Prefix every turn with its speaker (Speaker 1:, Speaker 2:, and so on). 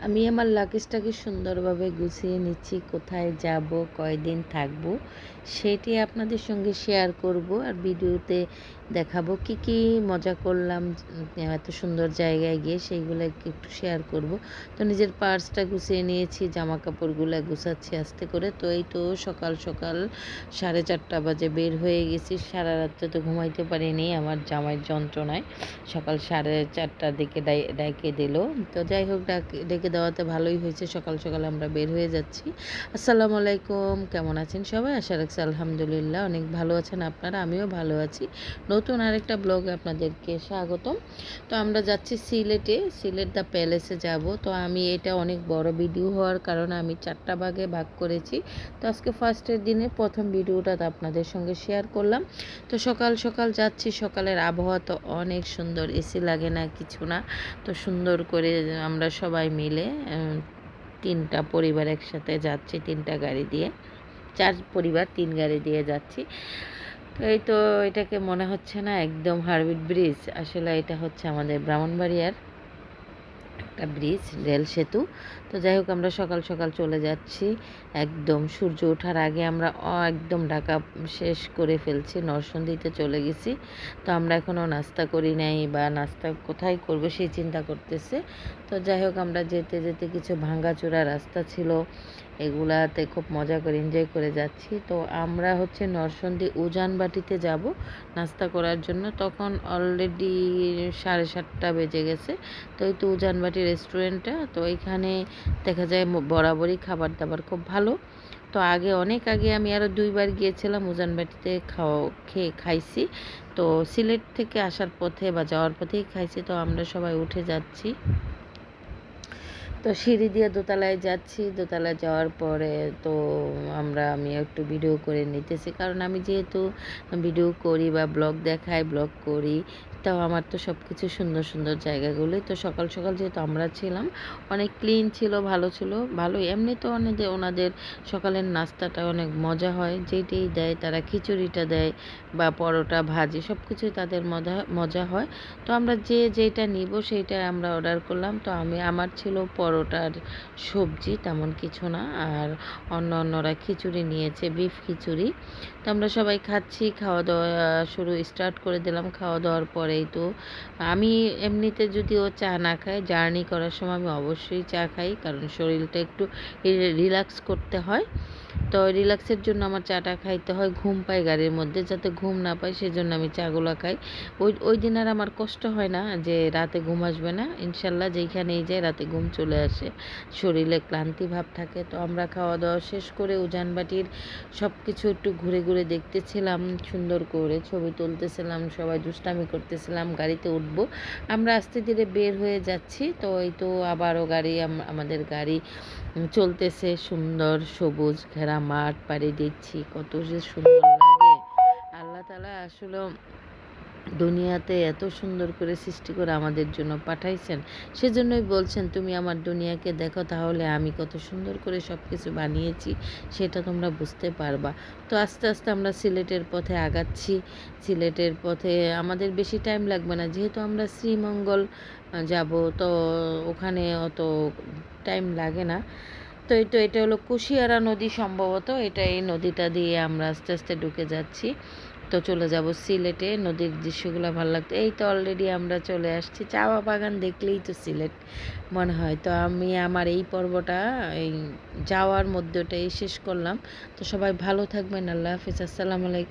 Speaker 1: আমি আমার লাগেজটাকে সুন্দরভাবে গুছিয়ে নিচ্ছি কোথায় যাব কয়দিন থাকব। সেটি আপনাদের সঙ্গে শেয়ার করব আর ভিডিওতে দেখাবো কি কি মজা করলাম এত সুন্দর জায়গায় গিয়ে সেইগুলো একটু শেয়ার করব। তো নিজের পার্সটা গুছিয়ে নিয়েছি জামা কাপড়গুলো গুছাচ্ছি আস্তে করে। তো এই তো সকাল সকাল সাড়ে চারটা বাজে বের হয়ে গেছি। সারা রাত্রে তো ঘুমাইতে পারিনি আমার জামাইয়ের যন্ত্রণায়। সকাল সাড়ে চারটার দিকে ডেকে দিল। তো যাই হোক, ডাকে, ডেকে দেওয়াতে ভালোই হয়েছে। সকাল সকাল আমরা বের হয়ে যাচ্ছি। আসসালামু আলাইকুম, কেমন আছেন সবাই? আশা রাখছি আলহামদুলিল্লাহ অনেক ভালো আছেন আপনারা, আমিও ভালো আছি। নতুন আরেকটা ব্লগে আপনাদেরকে স্বাগতম। তো আমরা যাচ্ছি সিলেটে, সিলেট দ্য প্যালেসে যাব। তো আমি এটা অনেক বড় ভিডিও হওয়ার কারণে আমি চারটা ভাগে ভাগ করেছি। তো আজকে ফার্স্টের দিনে প্রথম ভিডিওটা আপনাদের সঙ্গে শেয়ার করলাম। তো সকাল সকাল যাচ্ছি, সকালের আবহাওয়া তো অনেক সুন্দর এসি লাগে না, কিছু না। তো সুন্দর করে আমরা সবাই মিলে তিনটা পরিবার একসাথে যাচ্ছি, তিনটা গাড়ি দিয়ে। চার পরিবার, তিন গাড়ি দিয়ে যাচ্ছি। এই তো এটাকে মনে হচ্ছে না একদম হারবিট ব্রিজ। আসলে এটা হচ্ছে আমাদের ব্রাহ্মণবাড়িয়ার একটা ব্রিজ, রেল সেতু। তো যাই হোক, আমরা সকাল সকাল চলে যাচ্ছি। একদম সূর্য ওঠার আগে আমরা একদম ঢাকা শেষ করে ফেলছি নরসন্দিতে চলে গেছি। তো আমরা এখনও নাস্তা করি নাই বা নাস্তা কোথায় করব সেই চিন্তা করতেছে। তো যাই হোক, আমরা যেতে যেতে কিছু ভাঙ্গাচোরা রাস্তা ছিল, এগুলাতে খুব মজা করে এনজয় করে যাচ্ছি। তো আমরা হচ্ছে নরসন্দী উজানবাটিতে যাব নাস্তা করার জন্য। তখন অলরেডি সাড়ে সাতটা বেজে গেছে। তো এই তো উজানবাটি রেস্টুরেন্টটা তো এখানে দেখা যায় বরাবরই খাবার দাবার খুব ভালো। তো আগে, অনেক আগে আমি আরও দুইবার গিয়েছিলাম উজানবাটিতে খাওয়া খেয়ে খাইছি। তো সিলেট থেকে আসার পথে বা যাওয়ার পথেই খাইছি, তো আমরা সবাই উঠে যাচ্ছি। তো সিঁড়ি দিয়ে দোতলায় যাচ্ছি। দোতলায় যাওয়ার পরে তো আমরা আমি একটু ভিডিও করে নিতেছি। কারণ আমি যেহেতু ভিডিও করি বা ব্লগ দেখাই ব্লগ করি, তাও আমার তো সব কিছু সুন্দর সুন্দর জায়গাগুলোই। তো সকাল সকাল যেহেতু আমরা ছিলাম, অনেক ক্লিন ছিল, ভালো ছিল ভালো এমনি তো অনেক ওনাদের সকালের নাস্তাটা অনেক মজা হয়। যেটাই দেয় তারা খিচুড়িটা দেয় বা পরোটা, ভাজি সব কিছুই তাদের মজা মজা হয়। তো আমরা যে যেটা নিব সেইটা আমরা অর্ডার করলাম। তো আমি, আমার ছিল পরোটার সবজি তেমন কিছু না। আর অন্য অন্যরা খিচুড়ি নিয়েছে, বিফ খিচুড়ি। তো আমরা সবাই খাচ্ছি, খাওয়া দাওয়া শুরু স্টার্ট করে দিলাম, খাওয়া দাওয়ার পরেই তো। আমি এমনিতে যদি ও চা না খাই জার্নি করার সময় আমি অবশ্যই চা খাই, কারণ শরীরটা একটু রিল্যাক্স করতে হয়। তো রিল্যাক্সের জন্য আমার চাটা খাইতে হয়, ঘুম পাই গাড়ির মধ্যে। যাতে ঘুম না পাই সেজন্য আমি চাগুলো খাই। ওই ওই দিন আর আমার কষ্ট হয় না যে রাতে ঘুম আসবে না। ইনশাল্লাহ যেইখানেই যায় রাতে ঘুম চলে আসে। শরীরে ক্লান্তি ভাব থাকে। তো আমরা খাওয়া দাওয়া শেষ করে উজানবাটির সব কিছু একটু ঘুরে ঘুরে দেখতেছিলাম, সুন্দর করে ছবি তুলতেছিলাম, সবাই দুষ্টামি করতেছিলাম, গাড়িতে উঠব। আমরা আস্তে ধীরে বের হয়ে যাচ্ছি। তো এই তো আবারও গাড়ি আমাদের গাড়ি চলতেছে সুন্দর সবুজ ঘেরা মাঠ পাড়ি দিচ্ছি কত যে সুন্দর লাগে। আল্লাহ তালা আসলে দুনিয়াতে এত সুন্দর করে সৃষ্টি করে আমাদের জন্য পাঠাইছেন, সেজন্যই বলছেন, তুমি আমার দুনিয়াকে দেখো তাহলে আমি কত সুন্দর করে সব কিছু বানিয়েছি, সেটা তোমরা বুঝতে পারবা। তো আস্তে আস্তে আমরা সিলেটের পথে আগাচ্ছি, সিলেটের পথে আমাদের বেশি টাইম লাগবে না, যেহেতু আমরা শ্রীমঙ্গল যাব, তো ওখানে অত টাইম লাগে না। তো এই তো, এটা হলো কুশিয়ারা নদী সম্ভবত, এটা এই নদীটা দিয়ে আমরা আস্তে আস্তে ঢুকে যাচ্ছি। তো চলে যাব সিলেটে, নদীর দৃশ্যগুলো ভালো লাগতো। এই তো অলরেডি আমরা চলে আসছি। চা বাগান দেখলেই তো সিলেট মনে হয়। তো আমি আমার এই পর্বটা, এই যাওয়ার মধ্যটাই শেষ করলাম। তো সবাই ভালো থাকবেন। আল্লাহ হাফিজ। আসসালামু আলাইকুম।